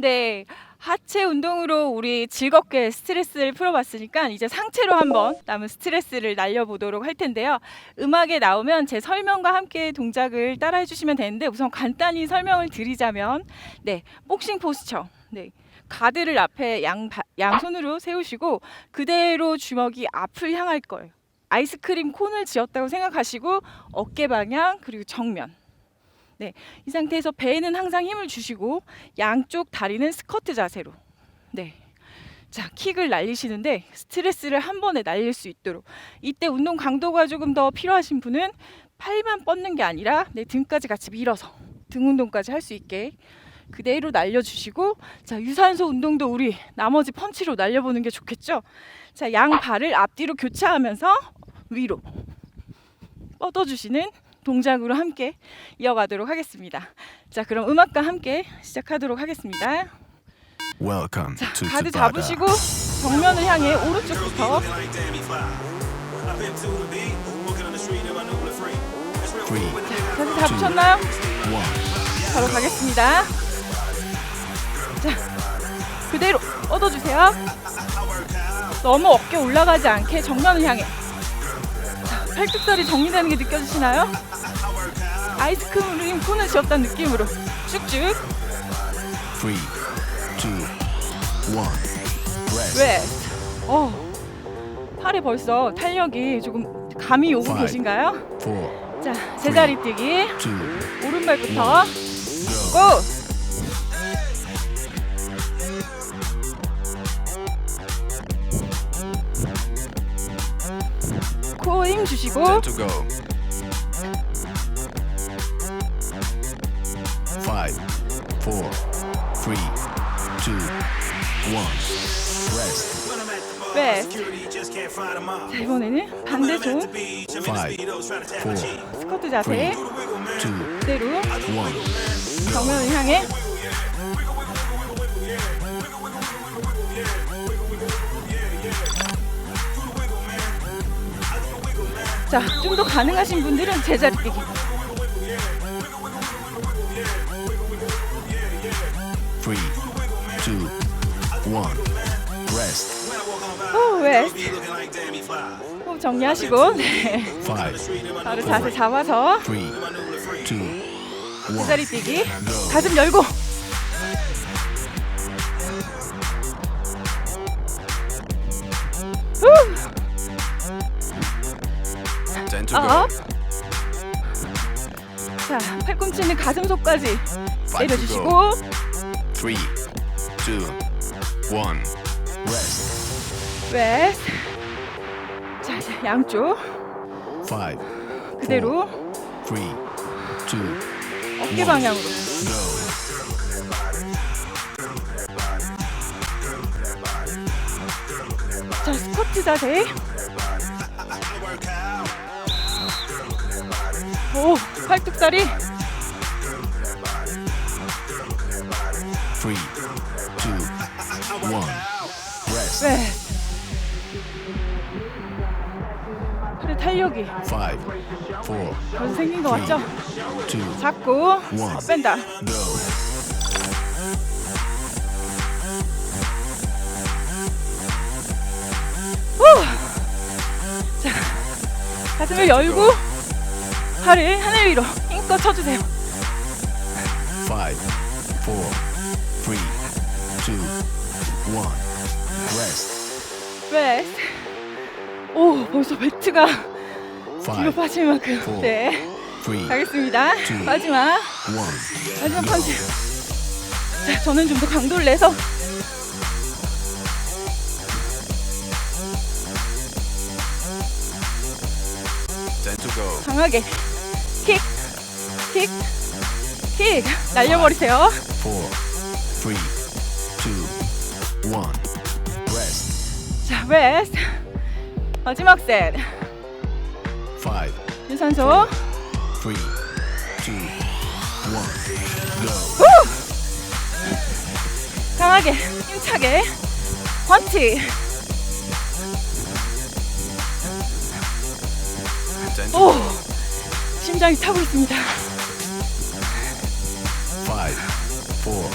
네. 하체 운동으로 우리 즐겁게 스트레스를 풀어봤으니까 이제 상체로 한번 남은 스트레스를 날려보도록 할 텐데요. 음악에 나오면 제 설명과 함께 동작을 따라해 주시면 되는데 우선 간단히 설명을 드리자면 네, 복싱 포스처. 네. 가드를 앞에 양, 바- 양손으로 세우시고 그대로 주먹이 앞을 향할 거예요. 아이스크림 콘을 지었다고 생각하시고 어깨 방향 그리고 정면. 네, 이 상태에서 배에는 항상 힘을 주시고 양쪽 다리는 스쿼트 자세로. 네. 자, 킥을 날리시는데 스트레스를 한 번에 날릴 수 있도록. 이때 운동 강도가 조금 더 필요하신 분은 팔만 뻗는 게 아니라 내 등까지 같이 밀어서 등 운동까지 할 수 있게 그대로 날려주시고 자 유산소 운동도 우리 나머지 펀치로 날려보는 게 좋겠죠. 자 양 발을 앞뒤로 교차하면서 위로 뻗어주시는 동작으로 함께 이어가도록 하겠습니다. 자 그럼 음악과 함께 시작하도록 하겠습니다. Welcome 자 to 가드 Tabata. 잡으시고 정면을 향해 오른쪽부터 Three, 가드 잡으셨나요? 바로 가겠습니다. 자, 그대로 뻗어주세요. 너무 어깨 올라가지 않게 정면을 향해. 자, 팔뚝살이 정리되는 게 느껴지시나요? 아이스크림 콘을 지었다는 느낌으로 쭉쭉. 왜? 어, 팔에 벌써 탄력이 조금 감이 오고. 계신가요? 자, 제자리 뛰기. 오른발부터. 고! 코힘 주시고 four, three, two, one. Rest. 네. 자, 이번에는 반대 손 Five, four, 스쿼트 자세 two, 그대로 one. 정면을 향해 자, 좀 더 가능하신 분들은 제자리 뛰기 one. Rest. 호 왜? 호흡 정리하시고 네. Five, 바로 자세 잡아서 three, two, one. 제자리 뛰기 가슴 열고 Ten to 업. go. 자, 팔꿈치는 가슴 속까지 Five to 내려주시고 go. Three, two, one. Rest. 웨스트. 자, 이제 양쪽 Five, 그대로 three, two, 어깨 방향으로. go. 자, 스쿼트 자세. 오, 팔뚝살이 two, one. Rest. 웨스트. 팔의 탄력이 Five, four, 벌써 생긴 거 맞죠? two, 잡고 어, 뺀다. 가슴을 열고 팔을 하늘 위로 힘껏 쳐주세요. Five, four, two, one. Rest. 웨스트. 오, 벌써 배트가 뒤로 Five, 빠질 만큼. four, 네, three, 가겠습니다. two. 마지막. one. 마지막 펀치. 자, 저는 좀 더 강도를 내서 Ten to go. 강하게 킥, 킥, 킥 날려버리세요. Four, three, one. Rest. 자, 웨스트. 마지막 셋. Five, 유산소. three, two, one. Go. 강하게 힘차게 펀치. 오. 심장이 타고 있습니다. Five, four,